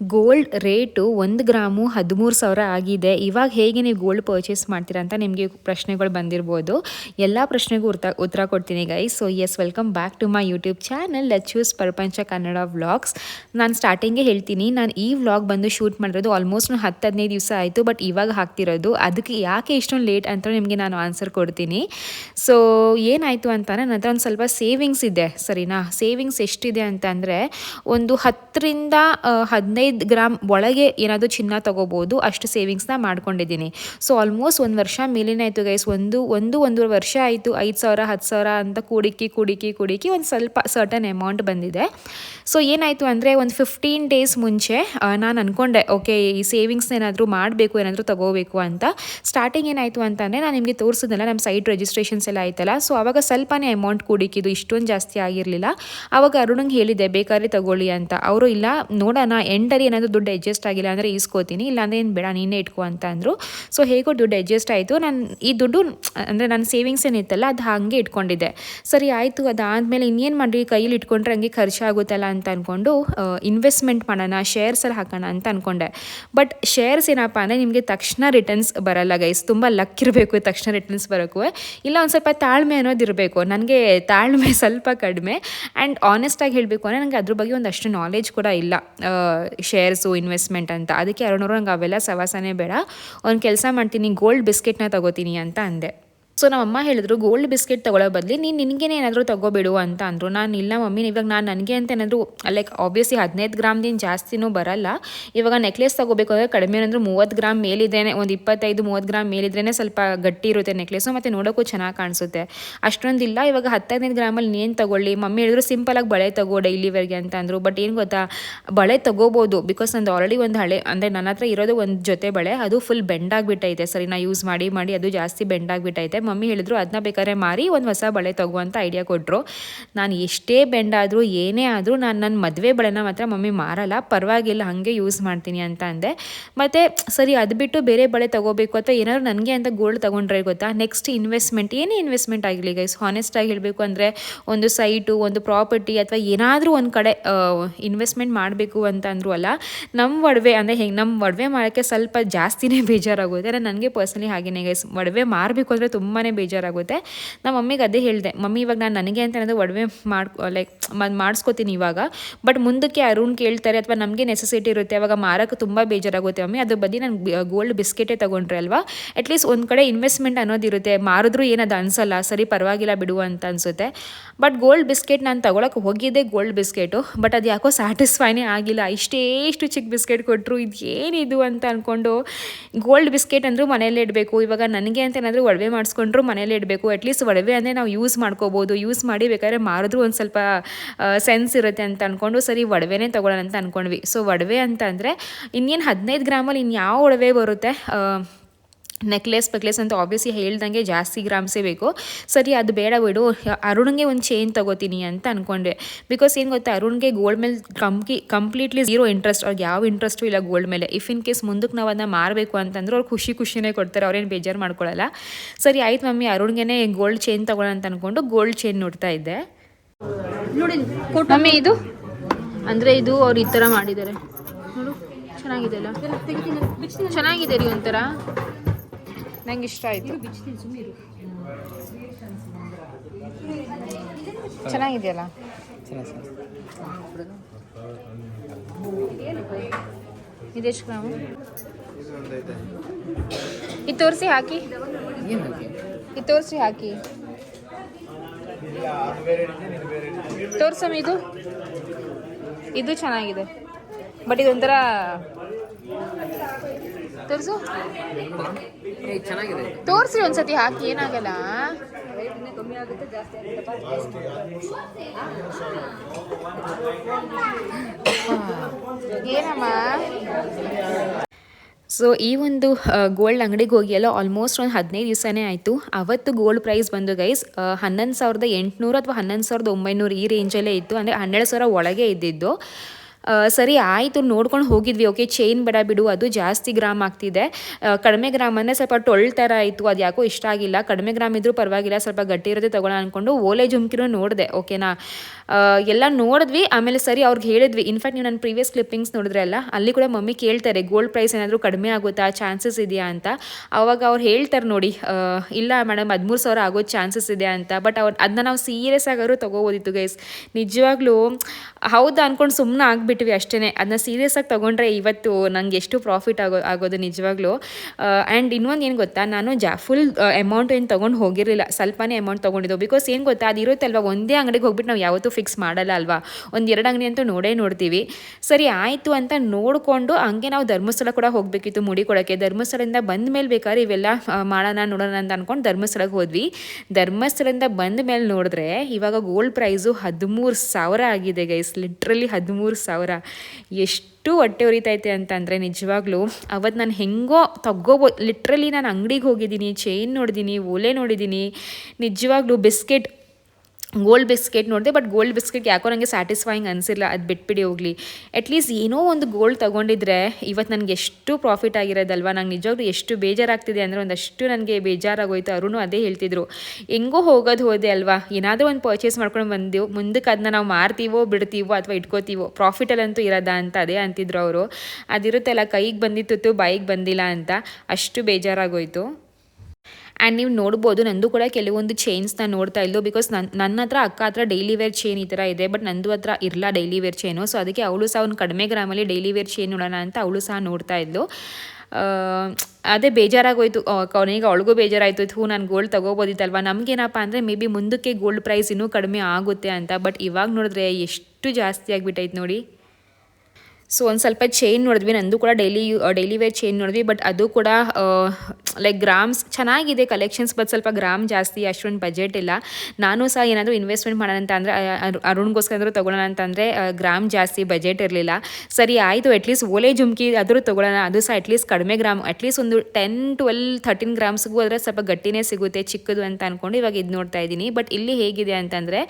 Gold rate ಒಂದು gram ಹದಿಮೂರು ಸಾವಿರ ಆಗಿದೆ. ಇವಾಗ ಹೇಗೆ ನೀವು ಗೋಲ್ಡ್ ಪರ್ಚೇಸ್ ಮಾಡ್ತೀರಾ ಅಂತ ನಿಮಗೆ ಪ್ರಶ್ನೆಗಳು ಬಂದಿರ್ಬೋದು. ಎಲ್ಲ ಪ್ರಶ್ನೆಗೂ ಉತ್ತರ ಉತ್ತರ ಕೊಡ್ತೀನಿ guys so yes welcome back to my YouTube channel choose ಪ್ರಪಂಚ ಕನ್ನಡ ವ್ಲಾಗ್ಸ್ ನಾನು ಸ್ಟಾರ್ಟಿಂಗೇ ಹೇಳ್ತೀನಿ, ನಾನು ಈ ವ್ಲಾಗ್ ಬಂದು ಶೂಟ್ ಮಾಡಿರೋದು ಆಲ್ಮೋಸ್ಟ್ ಹತ್ತು, ಹದಿನೈದು ದಿವಸ ಆಯಿತು ಬಟ್ ಇವಾಗ ಹಾಕ್ತಿರೋದು. ಅದಕ್ಕೆ ಯಾಕೆ ಇಷ್ಟೊಂದು ಲೇಟ್ ಅಂತ ನಿಮಗೆ ನಾನು ಆನ್ಸರ್ ಕೊಡ್ತೀನಿ. ಸೊ ಏನಾಯಿತು ಅಂತ ನನ್ನ ಹತ್ರ ಒಂದು ಸ್ವಲ್ಪ ಸೇವಿಂಗ್ಸ್ ಇದೆ, ಸರಿನಾ? ಸೇವಿಂಗ್ಸ್ ಎಷ್ಟಿದೆ ಅಂತಂದರೆ, ಒಂದು ಹತ್ತರಿಂದ ಹದಿನೈದು ಗ್ರಾಮ್ ಒಳಗೆ ಏನಾದರೂ ಚಿನ್ನ ತೊಗೋಬೋದು, ಅಷ್ಟು ಸೇವಿಂಗ್ಸ್ನ ಮಾಡ್ಕೊಂಡಿದ್ದೀನಿ. ಸೊ ಆಲ್ಮೋಸ್ಟ್ ಒಂದು ವರ್ಷ ಮೇಲಿನ ಆಯಿತು ಗೈಸ್ ಒಂದು ಒಂದು, ಒಂದೂವರೆ ವರ್ಷ ಆಯಿತು. ಐದು ಸಾವಿರ ಹತ್ತು ಸಾವಿರ ಅಂತ ಕೂಡಿಕಿ ಕೂಡಿಕಿ ಕೂಡಿಕಿ ಒಂದು ಸ್ವಲ್ಪ ಸರ್ಟನ್ ಅಮೌಂಟ್ ಬಂದಿದೆ. ಸೊ ಏನಾಯಿತು ಅಂದರೆ ಒಂದು ಫಿಫ್ಟೀನ್ ಡೇಸ್ ಮುಂಚೆ ನಾನು ಅಂದ್ಕೊಂಡೆ ಓಕೆ ಈ ಸೇವಿಂಗ್ಸ್ನ ಏನಾದರೂ ಮಾಡಬೇಕು, ಏನಾದರೂ ತಗೋಬೇಕು ಅಂತ. ಸ್ಟಾರ್ಟಿಂಗ್ ಏನಾಯಿತು ಅಂತಂದರೆ ನಾನು ನಿಮಗೆ ತೋರಿಸಿದ್ನಲ್ಲ ನಮ್ಮ ಸೈಟ್ ರಿಜಿಸ್ಟ್ರೇಷನ್ಸ್ ಎಲ್ಲ ಆಯ್ತಲ್ಲ. ಸೊ ಆವಾಗ ಸ್ವಲ್ಪನೇ ಅಮೌಂಟ್ ಕೂಡಿಕಿದ್ದು, ಇಷ್ಟೊಂದು ಜಾಸ್ತಿ ಆಗಿರಲಿಲ್ಲ. ಆವಾಗ ಅರುಣಂಗೆ ಹೇಳಿದ್ದೆ, ಬೇಕಾದ್ರೆ ತಗೊಳ್ಳಿ ಅಂತ. ಅವರು, ಇಲ್ಲ, ನೋಡೋಣ ಎಂಡಲ್ಲಿ ಏನಾದರೂ ದುಡ್ಡು ಅಡ್ಜಸ್ಟ್ ಆಗಿಲ್ಲ ಅಂದರೆ ಈಸ್ಕೋತೀನಿ, ಇಲ್ಲಾಂದರೆ ಏನು ಬೇಡ, ನೀನೇ ಇಟ್ಕೋ ಅಂತ ಅಂದರು. ಸೊ ಹೇಗೋ ದುಡ್ಡು ಅಡ್ಜಸ್ಟ್ ಆಯಿತು. ನಾನು ಈ ದುಡ್ಡು ಅಂದರೆ ನನ್ನ ಸೇವಿಂಗ್ಸ್ ಏನಿತ್ತಲ್ಲ ಅದು ಹಾಗೆ ಇಟ್ಕೊಂಡಿದ್ದೆ. ಸರಿ ಆಯಿತು, ಅದಾದಮೇಲೆ ಇನ್ನೇನು ಮಾಡಿ ಕೈಯಲ್ಲಿ ಇಟ್ಕೊಂಡ್ರೆ ಹಂಗೆ ಖರ್ಚಾಗುತ್ತಲ್ಲ ಅಂತ ಅಂದ್ಕೊಂಡು ಇನ್ವೆಸ್ಟ್ಮೆಂಟ್ ಮಾಡೋಣ ಶೇರ್ಸಲ್ಲಿ ಹಾಕೋಣ ಅಂತ ಅಂದ್ಕೊಂಡೆ ಬಟ್ ಶೇರ್ಸ್ ಏನಪ್ಪ ಅಂದರೆ ನಿಮಗೆ ತಕ್ಷಣ ರಿಟರ್ನ್ಸ್ ಬರಲ್ಲ ಗೈಸ್ ತುಂಬ ಲಕ್ ಇರಬೇಕು ತಕ್ಷಣ ರಿಟರ್ನ್ಸ್ ಬರೋಕ್ಕೂ ಇಲ್ಲ, ಒಂದು ಸ್ವಲ್ಪ ತಾಳ್ಮೆ ಅನ್ನೋದು ಇರಬೇಕು. ನನಗೆ ತಾಳ್ಮೆ ಸ್ವಲ್ಪ ಕಡಿಮೆ. ಆ್ಯಂಡ್ ಆನೆಸ್ಟಾಗಿ ಹೇಳಬೇಕು ಅಂದರೆ ನನಗೆ ಅದ್ರ ಬಗ್ಗೆ ಒಂದಷ್ಟು ನಾಲೆಜ್ ಕೂಡ ಇಲ್ಲ. ಶೇರ್ಸು ಇನ್ವೆಸ್ಟ್ಮೆಂಟ್ ಅಂತ. ಅದಕ್ಕೆ ಅರುಣವರು ನಂಗೆ ಅವೆಲ್ಲ ಸವಾಸನೇ ಬೇಡ. ಒಂದು ಕೆಲಸ ಮಾಡ್ತೀನಿ ಗೋಲ್ಡ್ ಬಿಸ್ಕೆಟ್ನ ತಗೋತೀನಿ ಅಂತ ಅಂದೆ. ಸೊ ನಮ್ಮಮ್ಮ ಹೇಳಿದ್ರು ಗೋಲ್ಡ್ ಬಿಸ್ಕೆಟ್ ತಗೊಳ್ಳೋ ಬದಲಿ ನೀನು ನಿನಗೇನೆ ಏನಾದರೂ ತಗೋಬಿಡು ಅಂತ ಅಂದರು. ನಾನು ಇಲ್ಲ ಮಮ್ಮಿ, ಇವಾಗ ನಾನು ನನಗೆ ಅಂತ ಏನಾದರೂ ಲೈಕ್ ಆಬ್ವಿಯಸ್ಲಿ ಹದಿನೈದು ಗ್ರಾಮ್ದೇನು ಜಾಸ್ತಿನೂ ಬರಲ್ಲ. ಇವಾಗ ನೆಕ್ಲೆಸ್ ತಗೋಬೇಕು ಅಂದರೆ ಕಡಿಮೆ ಅಂದರೆ ಮೂವತ್ತು ಗ್ರಾಮ್ ಮೇಲಿದ್ದೇನೆ ಒಂದು ಇಪ್ಪತ್ತೈದು, ಮೂವತ್ತು ಗ್ರಾಮ್ ಮೇಲಿದ್ರೇ ಸ್ವಲ್ಪ ಗಟ್ಟಿ ಇರುತ್ತೆ ನೆಕ್ಲೆಸು ಮತ್ತು ನೋಡೋಕ್ಕೂ ಚೆನ್ನಾಗಿ ಕಾಣಿಸುತ್ತೆ. ಅಷ್ಟೊಂದಿಲ್ಲ ಇವಾಗ ಹತ್ತೈದು ಗ್ರಾಮಲ್ಲಿ ನೀನು ತಗೊಳ್ಳಿ. ಮಮ್ಮಿ ಹೇಳಿದ್ರು ಸಿಂಪಲಾಗಿ ಬಳೆ ತಗೋ ಡೈಲಿವರೆಗೆ ಅಂತ ಅಂದರು. ಬಟ್ ಏನು ಗೊತ್ತಾ, ಬಳೆ ತಗೋಬೋದು. ಬಿಕಾಸ್ ನಂದು ಆಲ್ರೆಡಿ ಒಂದು ಹಳೆ, ಅಂದರೆ ನನ್ನ ಹತ್ರ ಇರೋದು ಒಂದು ಜೊತೆ ಬಳೆ. ಅದು ಫುಲ್ ಬೆಂಡಾಗಿಬಿಟ್ಟೈತೆ ಸರಿ, ನಾ ಯೂಸ್ ಮಾಡಿ ಮಾಡಿ ಅದು ಜಾಸ್ತಿ ಬೆಂಡಾಗಿಬಿಟ್ಟೈತೆ ಮಮ್ಮಿ ಹೇಳಿದ್ರು ಅದನ್ನ ಬೇಕಾದ್ರೆ ಮಾರಿ, ಒಂದು ಹೊಸ ಬಳೆ ತಗೋ ಅಂತ ಐಡಿಯಾ ಕೊಟ್ಟರು ನಾನು ಎಷ್ಟೇ ಬೆಂಡಾದರೂ ಏನೇ ಆದರೂ ನಾನು ನನ್ನ ಮದುವೆ ಬಳೆನ ಮಾತ್ರ ಮಮ್ಮಿ ಮಾರಲ್ಲ. ಪರವಾಗಿಲ್ಲ, ಹಾಗೆ ಯೂಸ್ ಮಾಡ್ತೀನಿ ಅಂತ ಅಂದೆ. ಮತ್ತು, ಸರಿ, ಅದು ಬಿಟ್ಟು ಬೇರೆ ಬಳೆ ತಗೋಬೇಕು ಅಥವಾ ಏನಾದರೂ ನನಗೆ ಅಂತ ಗೋಲ್ಡ್ ತೊಗೊಂಡ್ರೆ ಗೊತ್ತಾ? ನೆಕ್ಸ್ಟ್ ಇನ್ವೆಸ್ಟ್ಮೆಂಟ್ ಏನೇ ಇನ್ವೆಸ್ಟ್ಮೆಂಟ್ ಆಗಲಿ ಗೈಸ್ ಹಾನೆಸ್ಟಾಗಿ ಹೇಳಬೇಕು ಅಂದರೆ ಒಂದು ಸೈಟು ಒಂದು ಪ್ರಾಪರ್ಟಿ ಅಥವಾ ಏನಾದರೂ ಒಂದು ಕಡೆ ಇನ್ವೆಸ್ಟ್ಮೆಂಟ್ ಮಾಡಬೇಕು ಅಂತ ಅಂದರೂ ಅಲ್ಲ ನಮ್ಮ ಒಡವೆ, ಅಂದರೆ ಹೆಂಗೆ ನಮ್ಮ ಒಡವೆ ಮಾಡೋಕ್ಕೆ ಸ್ವಲ್ಪ ಜಾಸ್ತಿನೇ ಬೇಜಾರಾಗುತ್ತೆ. ಅಂದರೆ ನನಗೆ ಪರ್ಸ್ನಲಿ ಹಾಗೆಯೇ ಗೈಸ್ ಒಡವೆ ಮಾರಬೇಕು ಅಂದರೆ ತುಂಬಾ ಬೇಜಾರಾಗುತ್ತೆ. ನಮ್ಮ ಮಮ್ಮಿಗೆ ಅದೇ ಹೇಳಿದೆ, ಮಮ್ಮಿ, ಇವಾಗ ನಾನು ನನಗೆ ಅಂತ ಏನಾದರೂ ಒಡವೆ ಮಾಡ್ಕೊ ಲೈಕ್ ಮಾಡಿಸ್ಕೋತೀನಿ ಇವಾಗ. ಬಟ್ ಮುಂದಕ್ಕೆ ಅರುಣ್ ಕೇಳ್ತಾರೆ ಅಥವಾ ನಮಗೆ ನೆಸೆಸಿಟಿ ಇರುತ್ತೆ, ಅವಾಗ ಮಾರಕ್ಕೆ ತುಂಬ ಬೇಜಾರಾಗುತ್ತೆ ಮಮ್ಮಿ. ಅದ್ರ ಬದಿ ನಾನು ಗೋಲ್ಡ್ ಬಿಸ್ಕೆಟೇ ತೊಗೊಂಡ್ರೆ ಅಲ್ವಾ? ಅಟ್ಲೀಸ್ಟ್ ಒಂದು ಕಡೆ ಇನ್ವೆಸ್ಟ್ಮೆಂಟ್ ಅನ್ನೋದಿರುತ್ತೆ ಮಾರಿದ್ರೂ ಏನದು ಅನಿಸಲ್ಲ, ಸರಿ ಪರವಾಗಿಲ್ಲ ಬಿಡು ಅಂತ ಅನಿಸುತ್ತೆ. ಬಟ್ ಗೋಲ್ಡ್ ಬಿಸ್ಕೆಟ್ ನಾನು ತೊಗೊಳಕ್ಕೆ ಹೋಗಿದ್ದೆ ಗೋಲ್ಡ್ ಬಿಸ್ಕೆಟು. ಬಟ್ ಅದು ಯಾಕೋ ಸ್ಯಾಟಿಸ್ಫೈನೇ ಆಗಿಲ್ಲ. ಇಷ್ಟೇ ಇಷ್ಟು ಚಿಕ್ಕ ಬಿಸ್ಕೆಟ್ ಕೊಟ್ಟರು ಇದು ಏನಿದು ಅಂತ ಅಂದ್ಕೊಂಡು ಗೋಲ್ಡ್ ಬಿಸ್ಕೆಟ್ ಅಂದರೂ ಮನೇಲೇ ಇಡಬೇಕು. ಇವಾಗ ನನಗೆ ಅಂತ ಏನಾದರೂ ಒಡವೆ ಮಾಡಿಸ್ಕೊಂಡ್ರು ಮನೇಲಿ ಇಡಬೇಕು ಅಟ್ಲೀಸ್ಟ್ ಒಡವೆ ಅಂದರೆ ನಾವು ಯೂಸ್ ಮಾಡ್ಕೋಬೋದು. ಯೂಸ್ ಮಾಡಿ ಬೇಕಾದ್ರೆ ಮಾರಿದ್ರೂ ಒಂದು ಸ್ವಲ್ಪ ಸೆನ್ಸ್ ಇರುತ್ತೆ ಅಂತ ಅಂದ್ಕೊಂಡು ಸರಿ ಒಡವೆನೇ ತೊಗೊಳ್ಳೋಣ ಅಂತ ಅಂದ್ಕೊಂಡ್ವಿ ಸೊ ಒಡವೆ ಅಂತ ಅಂದರೆ ಇನ್ನೇನು ಹದಿನೈದು ಗ್ರಾಮಲ್ಲಿ ಇನ್ಯಾವ ಒಡವೆ ಬರುತ್ತೆ? ನೆಕ್ಲೆಸ್ ಪೆಕ್ಲೆಸ್ ಅಂತ ಆಬ್ವಿಯಸ್ಲಿ ಹೇಳ್ದಂಗೆ ಜಾಸ್ತಿ ಗ್ರಾಮ್ಸೇ ಬೇಕು. ಸರಿ ಅದು ಬೇಡ ಬಿಡು. ಅರುಣ್ಗೆ ಒಂದು ಚೈನ್ ತಗೋತೀನಿ ಅಂತ ಅಂದ್ಕೊಂಡೆ ಬಿಕಾಸ್ ಏನು ಗೊತ್ತಾ ಅರುಣ್ಗೆ ಗೋಲ್ಡ್ ಮೇಲೆ ಕಂಪ್ಲಿ ಕಂಪ್ಲೀಟ್ಲಿ ಝೀರೋ ಇಂಟ್ರೆಸ್ಟ್ ಅವ್ರಿಗೆ ಯಾವ ಇಂಟ್ರೆಸ್ಟು ಇಲ್ಲ ಗೋಲ್ಡ್ ಮೇಲೆ. ಇಫ್ ಇನ್ ಕೇಸ್ ಮುಂದಕ್ಕೆ ನಾವು ಅದನ್ನ ಮಾರಬೇಕು ಅಂತಂದ್ರೆ ಅವ್ರು ಖುಷಿ ಖುಷಿನೇ ಕೊಡ್ತಾರೆ ಅವ್ರೇನು ಬೇಜಾರು ಮಾಡ್ಕೊಳ್ಳಲ್ಲ ಸರಿ ಆಯ್ತು ಮಮ್ಮಿ ಅರುಣ್ಗೆ ಗೋಲ್ಡ್ ಚೈನ್ ತಗೊಳ್ಳೋಣ ಅಂತ ಅಂದ್ಕೊಂಡು ಗೋಲ್ಡ್ ಚೈನ್ ನೋಡ್ತಾ ಇದ್ದೆ. ನೋಡಿ ಮಮ್ಮಿ ಇದು? ಅಂದರೆ ಇದು ಅವ್ರು ಈ ಥರ ಮಾಡಿದ್ದಾರೆ. ನೋಡು ಚೆನ್ನಾಗಿದೆ ಅಲ್ಲ ಚೆನ್ನಾಗಿದೆ ರೀ ಒಂಥರ. ನಂಗೆ ಇಷ್ಟ ಆಯಿತು. ಚೆನ್ನಾಗಿದೆಯಲ್ಲ? ಇದೆಷ್ಟು ಗ್ರಾಮು ಇದು ತೋರಿಸಿ ಹಾಕಿ. ಇದು ತೋರಿಸಿ ಹಾಕಿ. ತೋರ್ಸಮ್ಮ ಇದು. ಇದು ಚೆನ್ನಾಗಿದೆ. ಬಟ್ ಇದೊಂಥರ ತೋರಿಸು. ತೋರಿಸಿ ಒಂದ್ಸತಿ ಹಾಕಿ ಏನಾಗಲ್ಲ. ಏನಮ್ಮ? ಸೊ ಈ ಒಂದು ಗೋಲ್ಡ್ ಅಂಗಡಿಗೆ ಹೋಗಿ ಎಲ್ಲ ಆಲ್ಮೋಸ್ಟ್ ಒಂದು ಹದಿನೈದು ದಿವಸನೇ ಆಯಿತು. ಅವತ್ತು ಗೋಲ್ಡ್ ಪ್ರೈಸ್ ಬಂದು ಗೈಸ್ ಹನ್ನೊಂದು ಸಾವಿರದ ಎಂಟುನೂರು ಅಥವಾ ಹನ್ನೊಂದು ಸಾವಿರದ ಒಂಬೈನೂರು ಈ ರೇಂಜಲ್ಲೇ ಇತ್ತು. ಅಂದರೆ ಹನ್ನೆರಡು ಸಾವಿರ ಒಳಗೆ ಇದ್ದಿದ್ದು. ಸರಿ ಆಯಿತು, ನೋಡ್ಕೊಂಡು ಹೋಗಿದ್ವಿ. ಓಕೆ ಚೈನ್ ಬೇಡ ಬಿಡು, ಅದು ಜಾಸ್ತಿ ಗ್ರಾಮ್ ಆಗ್ತಿದೆ. ಕಡಿಮೆ ಗ್ರಾಮ್ ಅಂದರೆ ಸ್ವಲ್ಪ ಟೊಳ್ ಥರ ಆಯಿತು ಅದು ಯಾಕೋ ಇಷ್ಟ ಆಗಿಲ್ಲ. ಕಡಿಮೆ ಗ್ರಾಮ್ ಇದ್ದರೂ ಪರವಾಗಿಲ್ಲ, ಸ್ವಲ್ಪ ಗಟ್ಟಿ ಇರೋದೇ ತೊಗೊಳ ಅಂದ್ಕೊಂಡು ಓಲೆ ಜುಮ್ಕಿನೂ ನೋಡಿದೆ, ಓಕೆನಾ? ಎಲ್ಲ ನೋಡಿದ್ವಿ, ಆಮೇಲೆ ಸರಿ ಅವ್ರಿಗೆ ಹೇಳಿದ್ವಿ. ಇನ್ಫ್ಯಾಕ್ಟ್ ನೀವು ನನ್ನ ಪ್ರೀವಿಯಸ್ ಕ್ಲಿಪ್ಪಿಂಗ್ಸ್ ನೋಡಿದ್ರೆ ಅಲ್ಲ, ಅಲ್ಲಿ ಕೂಡ ಮಮ್ಮಿ ಕೇಳ್ತಾರೆ ಗೋಲ್ಡ್ ಪ್ರೈಸ್ ಏನಾದರೂ ಕಡಿಮೆ ಆಗುತ್ತಾ? ಚಾನ್ಸಸ್ ಇದೆಯಾ? ಅಂತ. ಅವಾಗ ಅವ್ರು ಹೇಳ್ತಾರೆ ನೋಡಿ ಇಲ್ಲ ಮೇಡಮ್ ಹದಿಮೂರು ಸಾವಿರ ಆಗೋ ಚಾನ್ಸಸ್ ಇದೆ ಅಂತ. ಬಟ್ ಅವ್ರು ಅದನ್ನ ನಾವು ಸೀರಿಯಸ್ ಆಗಾದ್ರು ತೊಗೋಬೋದಿತ್ತು ಗೈಸ್ ನಿಜವಾಗ್ಲೂ, ಹೌದಾ ಅಂದ್ಕೊಂಡು ಸುಮ್ಮನೆ ಆಗಿಬಿಟ್ವಿ ಅಷ್ಟೇ ಅದನ್ನ ಸೀರಿಯಸ್ ಆಗಿ ತೊಗೊಂಡ್ರೆ ಇವತ್ತು ನಂಗೆ ಎಷ್ಟು ಪ್ರಾಫಿಟ್ ಆಗೋ, ಆಗೋದು ನಿಜವಾಗ್ಲೂ. ಆ್ಯಂಡ್ ಇನ್ನೊಂದು ಏನು ಗೊತ್ತಾ? ನಾನು ಜಾ ಫುಲ್ ಅಮೌಂಟ್ ಏನು ತೊಗೊಂಡು ಹೋಗಿರಲಿಲ್ಲ. ಸ್ವಲ್ಪನೇ ಅಮೌಂಟ್ ತೊಗೊಂಡಿದ್ದು. ಬಿಕಾಸ್ ಏನು ಗೊತ್ತಾ? ಅದು ಇರುತ್ತಲ್ವ ಒಂದೇ ಅಂಗಡಿಗೆ ಹೋಗ್ಬಿಟ್ಟು ನಾವು ಯಾವತ್ತೂ ಫಿಕ್ಸ್ ಮಾಡಲ್ಲ ಅಲ್ವಾ? ಒಂದು ಎರಡು ಅಂಗಡಿ ಅಂತೂ ನೋಡೇ ನೋಡ್ತೀವಿ. ಸರಿ, ಆಯಿತು ಅಂತ ನೋಡಿಕೊಂಡು ಹಂಗೆ ನಾವು ಧರ್ಮಸ್ಥಳ ಕೂಡ ಹೋಗಬೇಕಿತ್ತು ಮುಡಿ ಕೊಡೋಕ್ಕೆ. ಧರ್ಮಸ್ಥಳದಿಂದ ಬಂದ ಮೇಲೆ ಬೇಕಾದ್ರೆ ಇವೆಲ್ಲ ಮಾಡೋಣ, ನೋಡೋಣ ಅಂತ ಅಂದ್ಕೊಂಡು ಧರ್ಮಸ್ಥಳಕ್ಕೆ ಹೋದ್ವಿ. ಧರ್ಮಸ್ಥಳದಿಂದ ಬಂದ ಮೇಲೆ ನೋಡಿದ್ರೆ ಇವಾಗ ಗೋಲ್ಡ್ ಪ್ರೈಸು ಹದಿಮೂರು ಸಾವಿರ ಆಗಿದೆ ಗೈಸ್ ಲಿಟ್ರಲಿ ಹದಿಮೂರು ಸಾವಿರ. ಎಷ್ಟು ಹೊಟ್ಟೆ ಉರಿತೈತೆ ಅಂತಂದರೆ ನಿಜವಾಗ್ಲೂ ಅವತ್ತು ನಾನು ಹೆಂಗೋ ತಗೋಬೋದು ಲಿಟ್ರಲಿ ನಾನು ಅಂಗಡಿಗೆ ಹೋಗಿದ್ದೀನಿ ಚೈನ್ ನೋಡಿದ್ದೀನಿ ಓಲೆ ನೋಡಿದ್ದೀನಿ ನಿಜವಾಗ್ಲೂ ಬಿಸ್ಕೆಟ್ ಗೋಲ್ಡ್ ಬಿಸ್ಕೆಟ್ ನೋಡಿದೆ ಬಟ್ ಗೋಲ್ಡ್ ಬಿಸ್ಕೆಟ್ ಯಾಕೋ ನನಗೆ ಸ್ಯಾಟಿಸ್ಫೈಯಿಂಗ್ ಅನಿಸಿಲ್ಲ ಅದು ಬಿಟ್ಬಿಡಿ ಹೋಗಲಿ. ಅಟ್ಲೀಸ್ಟ್ ಏನೋ ಒಂದು ಗೋಲ್ಡ್ ತೊಗೊಂಡಿದ್ರೆ ಇವತ್ತು ನನಗೆ ಎಷ್ಟು ಪ್ರಾಫಿಟ್ ಆಗಿರೋದಲ್ವ? ನಂಗೆ ನಿಜವಾಗ್ಲೂ ಎಷ್ಟು ಬೇಜಾರಾಗ್ತಿದೆ ಅಂದರೆ ಒಂದಷ್ಟು ನನಗೆ ಬೇಜಾರಾಗೋಯ್ತು. ಅರುಣು ಅದೇ ಹೇಳ್ತಿದ್ರು. ಹೆಂಗೋ ಹೋಗೋದು ಹೋದೆ ಅಲ್ವಾ? ಏನಾದರೂ ಒಂದು ಪರ್ಚೇಸ್ ಮಾಡ್ಕೊಂಡು ಬಂದೆವು ಮುಂದಕ್ಕೆ ಅದನ್ನ ನಾವು ಮಾರ್ತೀವೋ, ಬಿಡ್ತೀವೋ ಅಥವಾ ಇಟ್ಕೋತೀವೋ? ಪ್ರಾಫಿಟಲ್ಲಂತೂ ಇರೋದ ಅಂತ ಅದೇ ಅಂತಿದ್ರು ಅವರು. ಅದಿರುತ್ತಲ್ಲ, ಕೈಗೆ ಬಂದಿತ್ತು ಬಾಯಿಗೆ ಬಂದಿಲ್ಲ ಅಂತ ಅಷ್ಟು ಬೇಜಾರಾಗೋಯ್ತು. ಆ್ಯಂಡ್ ನೀವು ನೋಡ್ಬೋದು, ನಂದು ಕೂಡ ಕೆಲವೊಂದು ಚೈನ್ಸ್ನ ನೋಡ್ತಾ ಇಲ್ಲೋ ಬಿಕಾಸ್ ನನ್ನ ನನ್ನ ಹತ್ರ ಅಕ್ಕ ಹತ್ರ ಡೈಲಿ ವೇರ್ ಚೈನ್ ಈ ಥರ ಇದೆ ಬಟ್ ನಂದು ಹತ್ರ ಇರಲ್ಲ ಡೈಲಿ ವೇರ್ ಚೈನು ಸೊ ಅದಕ್ಕೆ ಅವಳು ಸಹ ಒಂದು ಕಡಿಮೆ ಗ್ರಾಮಲ್ಲಿ ಡೈಲಿ ವೇರ್ ಚೈನ್ ನೋಡೋಣ ಅಂತ ಅವಳು ಸಹ ನೋಡ್ತಾ ಇದ್ಲು. ಅದೇ ಬೇಜಾರಾಗೋಯ್ತು. ಕೊನೆಗೆ ಅವಳಿಗೂ ಬೇಜಾರಾಯಿತು. ಹೂ ನಾನು ಗೋಲ್ಡ್ ತೊಗೋಬೋದಿತ್ತಲ್ವ? ನಮಗೇನಪ್ಪ ಅಂದರೆ ಮೇ ಬಿ ಮುಂದಕ್ಕೆ ಗೋಲ್ಡ್ ಪ್ರೈಸ್ ಇನ್ನೂ ಕಡಿಮೆ ಆಗುತ್ತೆ ಅಂತ ಬಟ್ ಇವಾಗ ನೋಡಿದ್ರೆ ಎಷ್ಟು ಜಾಸ್ತಿ ಆಗಿಬಿಟ್ಟೈತೆ ನೋಡಿ. ಸೊ ಒಂದು ಸ್ವಲ್ಪ ಚೈನ್ ನೋಡಿದ್ವಿ. ನಂದು ಕೂಡ ಡೈಲಿ ಡೈಲಿ ವೇರ್ ಚೈನ್ ನೋಡಿದ್ವಿ ಬಟ್ ಅದು ಕೂಡ ಲೈಕ್ ಗ್ರಾಮ್ಸ್ ಚೆನ್ನಾಗಿದೆ ಕಲೆಕ್ಷನ್ಸ್ ಬಟ್ ಸ್ವಲ್ಪ ಗ್ರಾಮ್ ಜಾಸ್ತಿ, ಅಷ್ಟೊಂದು ಬಜೆಟ್ ಇಲ್ಲ. ನಾನು ಸಹ ಏನಾದರೂ ಇನ್ವೆಸ್ಟ್ಮೆಂಟ್ ಮಾಡೋಣ ಅಂತ ಅಂದರೆ ಅರುಣ್ಗೋಸ್ಕರ ತೊಗೊಳ್ಳೋಣ ಅಂತಂದರೆ ಗ್ರಾಮ್ ಜಾಸ್ತಿ ಬಜೆಟ್ ಇರಲಿಲ್ಲ. ಸರಿ, ಆಯಿತು ಅಟ್ಲೀಸ್ಟ್ ಓಲೆ ಜುಮ್ಕಿ ಆದರೂ ತೊಗೊಳ್ಳೋಣ. ಅದು ಸಹ ಅಟ್ಲೀಸ್ಟ್ ಕಡಿಮೆ ಗ್ರಾಮ್ ಅಟ್ಲೀಸ್ಟ್ ಒಂದು ಟೆನ್ ಟ್ವೆಲ್ ಥರ್ಟೀನ್ ಗ್ರಾಮ್ಸ್ಗೂ ಆದರೆ ಸ್ವಲ್ಪ ಗಟ್ಟಿನೇ ಸಿಗುತ್ತೆ, ಚಿಕ್ಕದು ಅಂತ ಅಂದ್ಕೊಂಡು ಇವಾಗ ಇದು ನೋಡ್ತಾ ಇದ್ದೀನಿ. ಬಟ್ ಇಲ್ಲಿ ಹೇಗಿದೆ ಅಂತಂದರೆ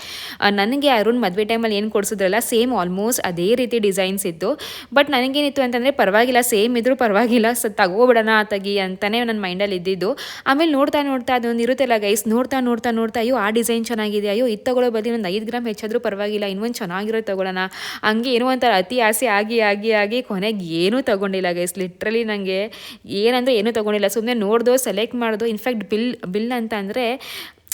ನನಗೆ ಅರುಣ್ ಮದುವೆ ಟೈಮಲ್ಲಿ ಏನು ಕೊಡಿಸಿದ್ರಲ್ಲ ಸೇಮ್ ಆಲ್ಮೋಸ್ಟ್ ಅದೇ ರೀತಿ ಡಿಸೈನ್ಸ್ ಇತ್ತು. ಬಟ್ ನನಗೇನಿತ್ತು ಅಂತಂದರೆ, ಪರವಾಗಿಲ್ಲ ಸೇಮ್ ಇದ್ರೂ ಪರವಾಗಿಲ್ಲ, ಸ, ತಗೋಬಿಡೋಣ, ತಗಿ ಅಂತಲೇ ನನ್ನ ಮೈಂಡಲ್ಲಿ ಇದ್ದಿದ್ದು. ಆಮೇಲೆ ನೋಡ್ತಾ ನೋಡ್ತಾ ಅದೊಂದು ಇರುತ್ತಲ್ಲ ಗೈಸ್ ನೋಡ್ತಾ ನೋಡ್ತಾ ನೋಡ್ತಾ, ಅಯ್ಯೋ, ಆ ಡಿಸೈನ್ ಚೆನ್ನಾಗಿದೆ, ಅಯ್ಯೋ, ಇದು ತಗೊಳ್ಳೋ ಬದಲು ಒಂದು ಐದು ಗ್ರಾಮ್ ಹೆಚ್ಚಾದರೂ ಪರವಾಗಿಲ್ಲ, ಇನ್ನೊಂದು ಚೆನ್ನಾಗಿರೋ ತಗೊಳ್ಳೋಣ. ಹಂಗೆ ಏನೋ ಒಂಥರ ಅತಿ ಆಸೆ ಆಗಿ ಆಗಿ ಆಗಿ ಕೊನೆಗೆ ಏನೂ ತಗೊಂಡಿಲ್ಲ ಗೈಸ್ ಲಿಟ್ರಲಿ ನನಗೆ ಏನಂದ್ರೆ ಏನೂ ತಗೊಂಡಿಲ್ಲ. ಸುಮ್ಮನೆ ನೋಡ್ದೋ ಸೆಲೆಕ್ಟ್ ಮಾಡ್ದೋ ಇನ್ಫ್ಯಾಕ್ಟ್ ಬಿಲ್ ಬಿಲ್ ಅಂತ ಅಂದರೆ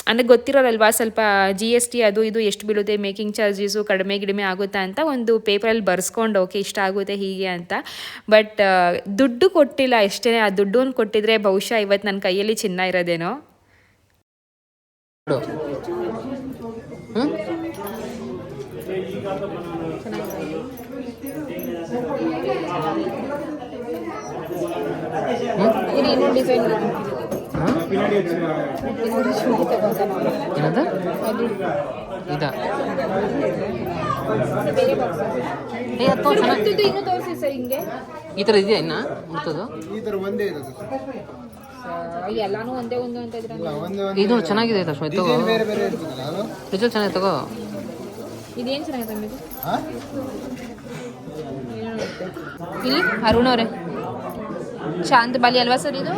ಅಂದರೆ ಗೊತ್ತಿರೋರಲ್ವಾ ಸ್ವಲ್ಪ ಜಿ ಎಸ್ ಟಿ ಅದು ಇದು ಎಷ್ಟು ಬೀಳುತ್ತೆ ಮೇಕಿಂಗ್ ಚಾರ್ಜಸ್ಸು ಕಡಿಮೆ ಗಿಡಿಮೆ ಆಗುತ್ತಾ ಅಂತ ಒಂದು ಪೇಪರಲ್ಲಿ ಬರ್ಸ್ಕೊಂಡು ಓಕೆ ಇಷ್ಟ ಆಗುತ್ತೆ ಹೀಗೆ ಅಂತ. ಬಟ್ ದುಡ್ಡು ಕೊಟ್ಟಿಲ್ಲ ಎಷ್ಟೇ ಆ ದುಡ್ಡು ಒಂದು ಕೊಟ್ಟಿದ್ರೆ ಬಹುಶಃ ಇವತ್ತು ನನ್ನ ಕೈಯಲ್ಲಿ ಚಿನ್ನ ಇರೋದೇನೋ? ಡಿಸೈನ್ ಏನದ? ಇದ. ಚೆನ್ನಾಗಿ ಈ ಥರ ಇದೆಯಾ ಇನ್ನ? ಮುರ್ತದು ಈ ಥರ ಒಂದೇ ಇರೋದು ಸರ್. ಎಲ್ಲಾನು ಒಂದೇ ಒಂದು ಅಂತ ಇದ್ರೆ ಇದು ಚೆನ್ನಾಗಿದೆ ಸುಮ್ಮನೆ ತಗೋ? ರಿಸಲ್ಟ್ ಚೆನ್ನಾಗಿದೆ ತಗೋ? ಇದೇನು ಚೆನ್ನಾಗಿದೆ ಇಲ್ಲಿ ಅರುಣ್ ಅವರೇ. ಶಾಂತ್ ಬಾಲಿ ಅಲ್ವಾ ಸರ್ ಇದು?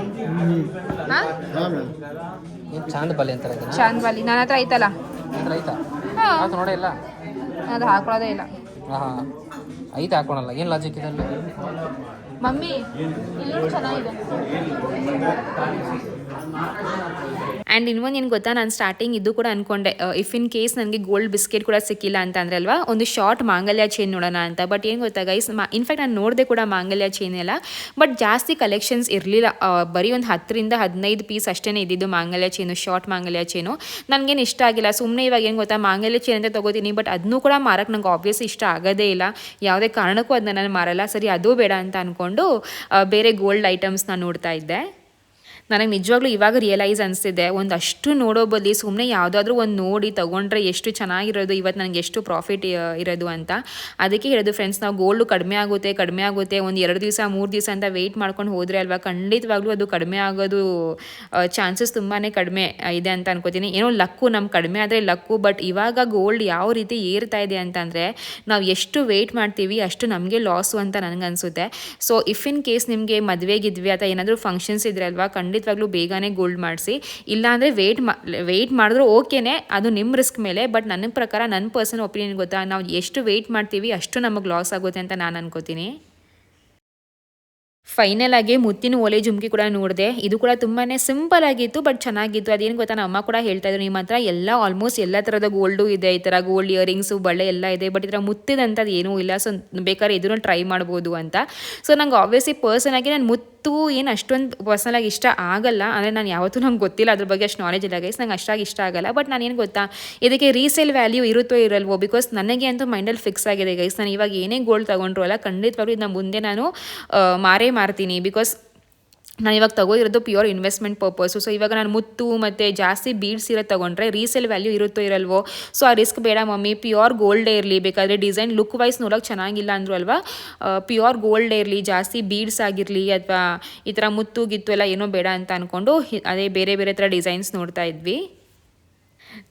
ಹಾಂ? ಬಲಿ ಅಂತ ಏನು ಚಾಂದ್ ಬಲಿ. ಅಂತಾರೆ ಶಾಂತ್ ಬಾಲಿ ನನ್ನ ಹತ್ರ ಐತಲ್ಲ ಐತಾ ಆಯ್ತು ನೋಡೇ ಇಲ್ಲ. ಅದು ಹಾಕೊಳ್ಳೋದೇ ಇಲ್ಲ. ಹಾಂ ಹಾಂ. ಐತೆ ಹಾಕೊಳಲ್ಲ. ಏನು ಲಾಜಿಕ್ ಇದೆ ಮಮ್ಮಿ ಇಲ್ಲೂ ಚೆನ್ನಾಗಿದೆ. ಆ್ಯಂಡ್ ಇನ್ನೊಂದು ಏನು ಗೊತ್ತಾ? ನಾನು ಸ್ಟಾರ್ಟಿಂಗ್ ಇದು ಕೂಡ ಅನ್ಕೊಂಡೆ. ಇಫ್ ಇನ್ ಕೇಸ್ ನನಗೆ ಗೋಲ್ಡ್ ಬಿಸ್ಕೆಟ್ ಕೂಡ ಸಿಕ್ಕಿಲ್ಲ ಅಂತ ಅಂದ್ರೆ ಅಲ್ವಾ? ಒಂದು ಶಾರ್ಟ್ ಮಾಂಗಲ್ಯ ಚೈನ್ ನೋಡೋಣ ಅಂತ. ಬಟ್ ಏನು ಗೊತ್ತಾ ಗೈಸ್ ಇನ್ಫ್ಯಾಕ್ಟ್ ನಾನು ನೋಡಿದೆ ಕೂಡ ಮಾಂಗಲ್ಯ ಚೈನ್ ಎಲ್ಲ. ಬಟ್ ಜಾಸ್ತಿ ಕಲೆಕ್ಷನ್ಸ್ ಇರಲಿಲ್ಲ. ಬರೀ ಒಂದು ಹತ್ತರಿಂದ ಹದಿನೈದು ಪೀಸ್ ಅಷ್ಟೇ ಇದ್ದಿದ್ದು ಮಾಂಗಲ್ಯ ಚೈನು ಶಾರ್ಟ್ ಮಾಂಗಲ್ಯ ಚೈನು ನನಗೇನು ಇಷ್ಟ ಆಗಿಲ್ಲ. ಸುಮ್ಮನೆ ಇವಾಗ ಏನು ಗೊತ್ತಾ? ಮಾಂಗಲ್ಯ ಚೈನ್ ಅಂತ ತೊಗೋತೀನಿ. ಬಟ್ ಅದನ್ನೂ ಕೂಡ ಮಾರಕ್ಕೆ ನಂಗೆ ಆಬ್ವಿಯಸ್ ಇಷ್ಟ ಆಗೋದೇ ಇಲ್ಲ. ಯಾವುದೇ ಕಾರಣಕ್ಕೂ ಅದನ್ನ ನಾನು ಮಾರಲ್ಲ. ಸರಿ, ಅದು ಬೇಡ ಅಂತ ಅಂದ್ಕೊಂಡು ಬೇರೆ ಗೋಲ್ಡ್ ಐಟಮ್ಸ್ನ ನೋಡ್ತಾ ಇದ್ದೆ. ನನಗೆ ನಿಜವಾಗ್ಲೂ ಇವಾಗ ರಿಯಲೈಸ್ ಅನಿಸ್ತಿದೆ. ಒಂದು ಅಷ್ಟು ನೋಡೋ ಬದಲಿ ಸುಮ್ಮನೆ ಯಾವುದಾದ್ರೂ ಒಂದು ನೋಡಿ ತೊಗೊಂಡ್ರೆ ಎಷ್ಟು ಚೆನ್ನಾಗಿರೋದು ಇವತ್ತು ನನಗೆ ಎಷ್ಟು ಪ್ರಾಫಿಟ್ ಇರೋದು ಅಂತ. ಅದಕ್ಕೆ ಹೇಳೋದು ಫ್ರೆಂಡ್ಸ್ ನಾವು ಗೋಲ್ಡು ಕಡಿಮೆ ಆಗುತ್ತೆ ಕಡಿಮೆ ಆಗುತ್ತೆ. ಒಂದು ಎರಡು ದಿವಸ, ಮೂರು ದಿವಸ ಅಂತ ವೆಯ್ಟ್ ಮಾಡ್ಕೊಂಡು ಹೋದರೆ ಅಲ್ವಾ? ಖಂಡಿತವಾಗ್ಲೂ ಅದು ಕಡಿಮೆ ಆಗೋದು ಚಾನ್ಸಸ್ ತುಂಬಾ ಕಡಿಮೆ ಇದೆ ಅಂತ ಅನ್ಕೋತೀನಿ. ಏನೋ ಲಕ್ಕು ನಮ್ಮ ಕಡಿಮೆ ಆದರೆ ಲಕ್ಕು ಬಟ್ ಇವಾಗ ಗೋಲ್ಡ್ ಯಾವ ರೀತಿ ಏರ್ತಾ ಇದೆ ಅಂತಂದರೆ, ನಾವು ಎಷ್ಟು ವೆಯ್ಟ್ ಮಾಡ್ತೀವಿ, ಅಷ್ಟು ನಮಗೆ ಲಾಸು ಅಂತ ನನಗೆ ಅನಿಸುತ್ತೆ. ಸೊ ಇಫ್ ಇನ್ ಕೇಸ್ ನಿಮಗೆ ಮದುವೆಗಿದ್ವಿ, ಅಥವಾ ಏನಾದರೂ ಫಂಕ್ಷನ್ಸ್ ಇದ್ರೆ ಅಲ್ವಾ ಖಂಡಿತವಾಗ್ಲೂ ಬೇಗನೆ ಗೋಲ್ಡ್ ಮಾಡಿಸಿ. ಇಲ್ಲಾಂದರೆ ವೇಟ್ ಮಾ ವೆಯ್ಟ್ ಮಾಡಿದ್ರು ಓಕೆನೇ ಅದು ನಿಮ್ಮ ರಿಸ್ಕ್ ಮೇಲೆ ಬಟ್ ನನ್ನ ಪ್ರಕಾರ ನನ್ನ ಪರ್ಸನ್ ಒಪಿನಿಯನ್ ಗೊತ್ತಾ, ನಾವು ಎಷ್ಟು ವೆಯ್ಟ್ ಮಾಡ್ತೀವಿ, ಅಷ್ಟು ನಮಗೆ ಲಾಸ್ ಆಗುತ್ತೆ ಅಂತ ನಾನು ಅನ್ಕೋತೀನಿ. ಫೈನಲ್ ಆಗಿ ಮುತ್ತಿನ ಓಲೆ ಜುಮ್ಕಿ ಕೂಡ ನೋಡಿದೆ. ಇದು ಕೂಡ ತುಂಬಾ ಸಿಂಪಲ್ ಆಗಿತ್ತು ಬಟ್ ಚೆನ್ನಾಗಿತ್ತು. ಅದೇನು ಗೊತ್ತಾ, ನಮ್ಮ ಅಮ್ಮ ಕೂಡ ಹೇಳ್ತಾ ಇದ್ರು, ನಿಮ್ಮ ಹತ್ರ ಎಲ್ಲ ಆಲ್ಮೋಸ್ಟ್ ಎಲ್ಲ ಥರದ ಗೋಲ್ಡು ಇದೆ, ಈ ಥರ ಗೋಲ್ಡ್ ಇಯರಿಂಗ್ಸು ಬಳೆ ಎಲ್ಲ ಇದೆ ಬಟ್ ಥರ ಮುತ್ತಿದಂಥದ್ದು ಏನೂ ಇಲ್ಲ ಸೊ ಬೇಕಾದ್ರೆ ಇದನ್ನು ಟ್ರೈ ಮಾಡ್ಬೋದು ಅಂತ. ಸೊ ನಂಗೆ ಆಬ್ವಿಯಸ್ಲಿ ಪರ್ಸನ್ ಆಗಿ ನಾನು ಮುತ್ತು ಏನು ಅಷ್ಟೊಂದು ಪರ್ಸನಲಾಗಿ ಇಷ್ಟ ಆಗಲ್ಲ, ಅಂದರೆ ನಾನು ಯಾವತ್ತೂ ನಂಗೆ ಗೊತ್ತಿಲ್ಲ, ಅದ್ರ ಬಗ್ಗೆ ಅಷ್ಟು ನಾಲೆಜ್ ಇಲ್ಲ ಗೈಸ್ ನಂಗೆ ಅಷ್ಟಾಗಿ ಇಷ್ಟ ಆಗಲ್ಲ ಬಟ್ ನಾನು ಏನು ಗೊತ್ತಾ, ಇದಕ್ಕೆ ರೀಸೇಲ್ ವ್ಯಾಲ್ಯೂ ಇರುತ್ತೋ ಇರಲ್ವೋ ಬಿಕಾಸ್ ನನಗೆ ಅಂತೂ ಮೈಂಡಲ್ಲಿ ಫಿಕ್ಸ್ ಆಗಿದೆ ಗೈಸ್ ನಾನು ಇವಾಗ ಏನೇ ಗೋಲ್ಡ್ ತೊಗೊಂಡ್ರು ಅಲ್ಲ, ಖಂಡಿತವಾಗ್ಲೂ ನಾನು ಮುಂದೆ ನಾನು ಮಾರೇ ಮಾರ್ತೀನಿ ಬಿಕಾಸ್ ನಾನು ಇವಾಗ ತಗೋದಿರೋದು ಪ್ಯೂರ್ ಇನ್ವೆಸ್ಟ್ಮೆಂಟ್ ಪರ್ಪಸು ಸೊ ಇವಾಗ ನಾನು ಮುತ್ತು ಮತ್ತು ಜಾಸ್ತಿ ಬೀಡ್ಸ್ ಇರೋ ತೊಗೊಂಡ್ರೆ ರೀಸೇಲ್ ವ್ಯಾಲ್ಯೂ ಇರುತ್ತೋ ಇರಲ್ವೋ? ಸೊ ಆ ರಿಸ್ಕ್ ಬೇಡ ಮಮ್ಮಿ. ಪ್ಯೂರ್ ಗೋಲ್ಡೇ ಇರಲಿ. ಬೇಕಾದರೆ ಡಿಸೈನ್ ಲುಕ್ ವೈಸ್ ನೋಡೋಕೆ ಚೆನ್ನಾಗಿಲ್ಲ ಅಂದರು ಅಲ್ವಾ? ಪ್ಯೂರ್ ಗೋಲ್ಡೇ ಇರಲಿ, ಜಾಸ್ತಿ ಬೀಡ್ಸ್ ಆಗಿರಲಿ ಅಥವಾ ಈ ಥರ ಮುತ್ತು, ಗಿತ್ತು ಎಲ್ಲ ಏನೋ ಬೇಡ ಅಂತ ಅಂದ್ಕೊಂಡು ಅದೇ ಬೇರೆ ಬೇರೆ ಥರ ಡಿಸೈನ್ಸ್ ನೋಡ್ತಾ ಇದ್ವಿ.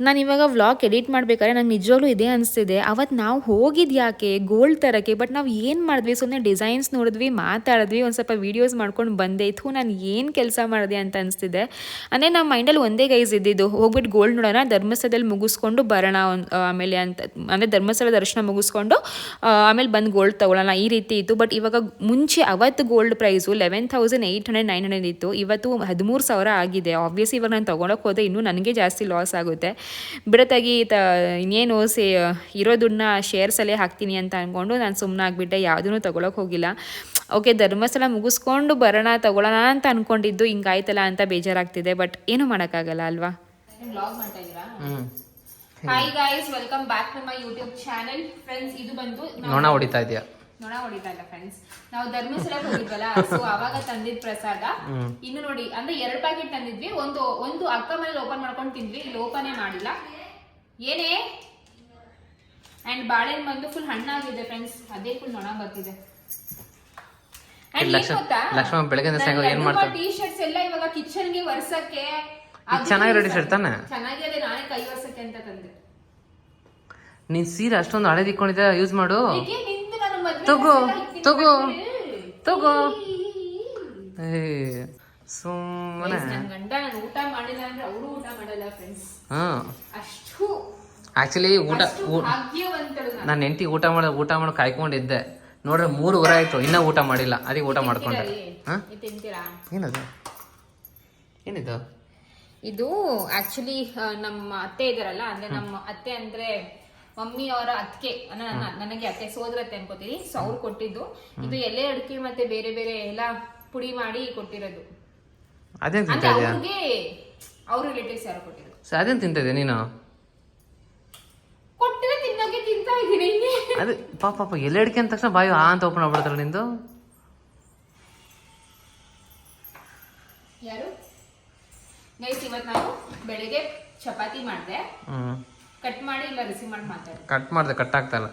ನಾನು ಇವಾಗ ವ್ಲಾಗ್ ಎಡಿಟ್ ಮಾಡ್ಬೇಕಾದ್ರೆ ನಂಗೆ ನಿಜವಾಗ್ಲೂ ಇದೇ ಅನಿಸ್ತಿದೆ. ಅವತ್ತು ನಾವು ಹೋಗಿದ್ದು ಯಾಕೆ? ಗೋಲ್ಡ್ ತರಕ್ಕೆ. ಬಟ್ ನಾವು ಏನು ಮಾಡಿದ್ವಿ? ಸುಮ್ಮನೆ ಡಿಸೈನ್ಸ್ ನೋಡಿದ್ವಿ, ಮಾತಾಡಿದ್ವಿ, ಒಂದು ಸ್ವಲ್ಪ ವೀಡಿಯೋಸ್ ಮಾಡ್ಕೊಂಡು ಬಂದೆ. ಇತ್ತು ನಾನು ಏನು ಕೆಲಸ ಮಾಡಿದೆ ಅಂತ ಅನಿಸ್ತಿದೆ. ಅಂದರೆ ನಮ್ಮ ಮೈಂಡಲ್ಲಿ ಒಂದೇ ಗೈಸ್ ಇದ್ದಿದ್ದು ಹೋಗ್ಬಿಟ್ಟು ಗೋಲ್ಡ್ ನೋಡೋಣ, ಧರ್ಮಸ್ಥಳದಲ್ಲಿ ಮುಗಿಸ್ಕೊಂಡು ಬರೋಣ ಆಮೇಲೆ ಅಂತ, ಅಂದರೆ ಧರ್ಮಸ್ಥಳ ದರ್ಶನ ಮುಗಿಸ್ಕೊಂಡು ಆಮೇಲೆ ಬಂದು ಗೋಲ್ಡ್ ತೊಗೊಳ್ಳೋಣ ಈ ರೀತಿ ಇತ್ತು. ಬಟ್ ಇವಾಗ ಮುಂಚೆ ಅವತ್ತು gold price eleven thousand eight hundred nine hundred ಇತ್ತು. ಇವತ್ತು ಹದಿಮೂರು ಸಾವಿರ ಆಗಿದೆ. ಆಬ್ವಿಯಸ್ಲಿ ಇವಾಗ ನಾನು ತೊಗೊಳಕ್ಕೆ ಹೋದರೆ ಇನ್ನೂ ನನಗೆ ಜಾಸ್ತಿ ಲಾಸ್ ಆಗುತ್ತೆ. ಬಿಡತ್ತಾಗಿ ತ ಇನ್ನೇನು ಸೇ ಇರೋ ದುಡ್ಡನ್ನ ಶೇರ್ಸಲ್ಲೇ ಹಾಕ್ತೀನಿ ಅಂತ ಅಂದ್ಕೊಂಡು ನಾನು ಸುಮ್ಮನೆ ಆಗಿಬಿಟ್ಟೆ ಯಾವುದೂ ತೊಗೊಳಕ್ಕೆ ಹೋಗಿಲ್ಲ. ಓಕೆ ಧರ್ಮಸ್ಥಳ ಮುಗಿಸ್ಕೊಂಡು ಬರೋಣ ತೊಗೊಳ್ಳೋಣ ಅಂತ ಅಂದ್ಕೊಂಡಿದ್ದು ಹಿಂಗಾಯ್ತಲ್ಲ ಅಂತ ಬೇಜಾರಾಗ್ತಿದೆ ಬಟ್ ಏನು ಮಾಡೋಕ್ಕಾಗಲ್ಲ ಅಲ್ವಾ? Hi guys welcome back to my YouTube channel friends ಇದು ಬಂದು ನೋಣ ಹೊಡಿತಾ ಇದೆಯಾ? ನೊಣ ಹೊಡಿತಾ ಇಲ್ಲ ಫ್ರೆಂಡ್ಸ್ ನಾವು ಧರ್ಮಸ್ಥಳ ಹೋಗಿದ್ವಲ್ಲ ಸೊ ಅವಾಗ ತಂದಿದ್ ಪ್ರಸಾದ. ಇನ್ನು ನೋಡಿ ಅಂದ್ರೆ ಎರಡ್ ಪ್ಯಾಕೆಟ್ ತಂದಿದ್ವಿ. ಒಂದು ಒಂದು ಅಕ್ಕ ಮನೇಲಿ ಓಪನ್ ಮಾಡ್ಕೊಂಡು ತಿಂದ್ವಿ. ಇಲ್ಲಿ ಓಪನೇ ಮಾಡಿಲ್ಲ. ಏನೇ? ಅಂಡ್ ಬಾಳೆಹಣ್ಣು ಬಂದು ಫುಲ್ ಹಣ್ಣಾಗಿದೆ ಫ್ರೆಂಡ್ಸ್ ಅದೇ ಫುಲ್ ನೊಣ ಬರ್ತಿದೆ. ಶರ್ಟ್ಸ್? ಲಕ್ಷ್ಮಣ ಸಾಯಂಕಾಲ ಏನ್ Lenovo ಮಾಡ್ತಾಳೆ? t-shirts ಎಲ್ಲ ಇವಾಗ ಕಿಚನ್ಗೆ ವರ್ಸಕ್ಕೆ ಚೆನ್ನಾಗಿ ಚೆನ್ನಾಗಿರೋ t-shirt ತಾನೆ? ಚೆನ್ನಾಗಿದೆ ನಾನೇ ಕೈ ವರ್ಸಕ್ಕೆ ಅಂತ ತಂದೆ. ನೀನ್ ಸೀರೆ ಅಷ್ಟೊಂದು ಹಳೇದು ಇಟ್ಕೊಂಡಿದ್ದೆ ಯೂಸ್ ಮಾಡು ಏಕೆ ನಿಂದು ನಾನು ಮದ್ವೆ ತಗೋ, ತಗೋ, ತಗೋ. ಏ ಸುಮ್ಮನೆ ಊಟ ಮಾಡಿಲ್ಲ ಅಂದ್ರೆ ಅವರು ಊಟ ಮಾಡಲ್ಲ ಫ್ರೆಂಡ್ಸ್ ಹಾಂ. ಅಷ್ಟು ಆ್ಯಕ್ಚುಲಿ ಊಟ ನಾನು. ಹೆಂಡತಿ ಊಟ ಮಾಡ ಊಟ ಮಾಡಿ ಕಾಯ್ಕೊಂಡಿದ್ದೆ. ನೋಡ್ರೆ ಮೂರುವರೆ ಆಯ್ತು ಇನ್ನೂ ಊಟ ಮಾಡಿಲ್ಲ. ಅದಕ್ಕೆ ಊಟ ಮಾಡ್ಕೊಂಡೆ. ಏನದು? ಏನಿದು? ಇದು ಆಕ್ಚುಲಿ ನಮ್ಮ ಅತ್ತೆ ಇದಾರಲ್ಲ ಅಂದ್ರೆ ನಮ್ಮ ಅತ್ತೆ ಅಂದ್ರೆ ಮಮ್ಮಿ ಅವರ ಅತ್ತಿಗೆ ನನಗೆ ಅತ್ತೆ ಸೋದರತ್ತೆ ಅನ್ಕೋತೀನಿ ಸೊ ಅವ್ರು ಕೊಟ್ಟಿದ್ದು. ಇದು ಎಲೆ ಅಡಿಕೆ ಮತ್ತೆ ಬೇರೆ ಬೇರೆ ಎಲ್ಲ ಪುಡಿ ಮಾಡಿ ಕೊಟ್ಟಿರೋದು. ಅದೇನು ತಿಂತಾ ಇದೆಯಾ ಅವ್ರಿಗೆ ಅವ್ರ ರಿಲೇಟಿವ್ಸ್ ಯಾರು ಕೊಟ್ಟಿರೋದು. ಸೊ ತಿಂತಾ ಇದೆಯಾ ನೀನು? ಕೊಟ್ಟಿರೋ ತಿನ್ನೋಕೆ ತಿಂತಾ ಇದೀನಿ ಅದೇ ಪಾಪ ಪಾಪ ಎಲೆ ಅಡಿಕೆ ಅಂದ ತಕ್ಷಣ ಬಾಯಿ ಆ ಅಂತ ಓಪನ್ ಆಗ್ಬಿಡ್ತಾರ ನಿಂದು? ಯಾರು? ಗೈಸ್ ಇವತ್ತು ನಾವು ಬೆಳಿಗ್ಗೆ ಚಪಾತಿ ಮಾಡಿದೆ. ಕಟ್ ಮಾಡಿ ಇಲ್ಲ ರಿಸೀವ್ ಮಾಡಿ ಮಾತಾಡಿ. ಕಟ್ ಮಾಡಿದೆ ಕಟ್ ಆಗ್ತಾ ಇಲ್ಲ.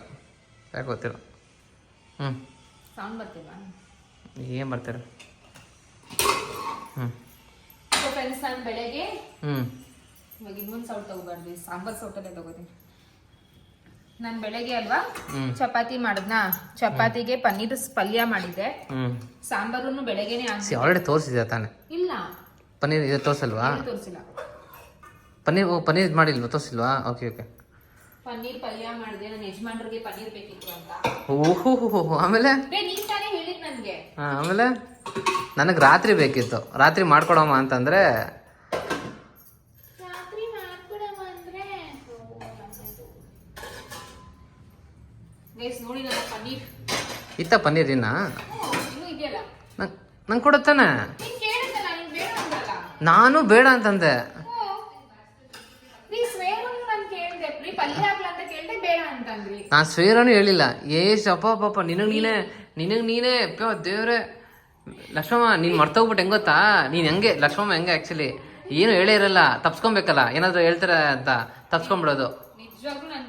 ಯಾಕೆ ಗೊತ್ತಿಲ್ಲ. ಹ್ಞೂ ಸೌಂಡ್ ಬರ್ತಿಲ್ವಾ? ಏನು ಬರ್ತಾರೆ ಹ್ಞೂ ಫ್ರೆಂಡ್ಸ್ ನಾನು ಬೆಳಗ್ಗೆ ಹ್ಞೂ ಇವಾಗ ಇನ್ನೊಂದು ಸೌಟ್ ತಗೋಬಾರ್ದು ಸಾಂಬಾರ್ ಸೌಟಲ್ಲೇ ತಗೋತೀನಿ. ನಾನು ಬೆಳಗ್ಗೆ ಅಲ್ವಾ. ಚಪಾತಿ ಮಾಡಿದ್ನಾ? ಚಪಾತಿಗೆ ಪನ್ನೀರ್ ಪಲ್ಯ ಮಾಡಿದ್ದೆ. ಸಾಂಬಾರು ಬೆಳಗ್ಗೆನೆ ಆಲ್ರೆಡಿ ತೋರಿಸಿದ್ಯಾ ತಾನೆ? ಇಲ್ಲ. ಪನ್ನೀರ್ ಇದು ತೋರಿಸಲ್ವಾ? ತೋರಿಸಿಲ್ಲ. ಪನ್ನೀರ್ ಓ ಪನ್ನೀರ್ ಮಾಡಿಲ್ವ? ತೋರಿಸಿಲ್ವಾ? ಓಕೆ ಓಕೆ ಪನ್ನೀರ್ ಪಲ್ಯ ಮಾಡಿದೆ. ನನ್ನ ಯಜಮಾನ್ರಿಗೆ ಪನ್ನೀರ್ ಬೇಕಿತ್ತು ಅಂತ. ಓಹೋ ಹೋ ಆಮೇಲೆ? ಬೇ ನೀನ್ ತಾನೇ ಹೇಳಿದ್ ನನ್ಗೆ ಹಾಂ ಆಮೇಲೆ? ನನಗೆ ರಾತ್ರಿ ಬೇಕಿತ್ತು. ರಾತ್ರಿ ಮಾಡ್ಕೊಡಮ್ಮ ಅಂತಂದರೆ? ರಾತ್ರಿ ಮಾಡ್ಕೊಡಮ್ಮ ಅಂದ್ರೆ? ಗೈಸ್ ನೋಡಿ ನನ್ನ ಪನ್ನೀರ್. ಇತ್ತ ಪನ್ನೀರ್ ಇನ್ನ? ಇನ್ನು ಇನ್ನೂ ಇದೆಯಲ್ಲ. ನಂಗೆ ನಂಗೆ ಕೊಡುತ್ತಾನೆ? ನೀನ್ ಕೇಳಿದ್ದಲ್ಲ ನೀನ್ ಬೇಡ ಅಂದ್ರಲ್ಲ ನಾನು ಬೇಡ ಅಂತಂದೆ ನೀ ಸ್ವೇರು ನಾನು ಕೇಳಿದೆ ಪ್ರೀ ಪಲ್ಯ ಹಾಕ್ಲ ಅಂತ ಕೇಳಿದೆ ಬೇಡ ಅಂತಂದ್ರಿ. ನಾನು ಸ್ವೇರನು ಹೇಳಿಲ್ಲ. ಏಸ್ ಅಪ್ಪ ಪಾಪ ನಿನಗ್ ನೀನೇ ನಿನಗ್ ನೀನೇ ಪ್ಯೋ ದೇವ್ರೆ. ಲಕ್ಷ್ಮಮ್ಮ ನೀನ್ ಮರ್ತೋಗ್ಬಿಟ್ಟು ಹೆಂಗ್ ಗೊತ್ತಾ? ನೀನ್ ಹೆಂಗೆ ಲಕ್ಷ್ಮಮ್ಮ ಹೆಂಗೆ ಆಕ್ಚುಲಿ ಏನು ಹೇಳೇ ಇರಲ್ಲ. ತಪ್ಸ್ಕೊಬೇಕಲ್ಲ. ಏನಾದ್ರು ಹೇಳ್ತಾರೆ ಅಂತ ತಪ್ಸ್ಕೊಂಡ್ಬಿಡೋದು ನಿಜವಾಗ್ಲೂ ನಾನು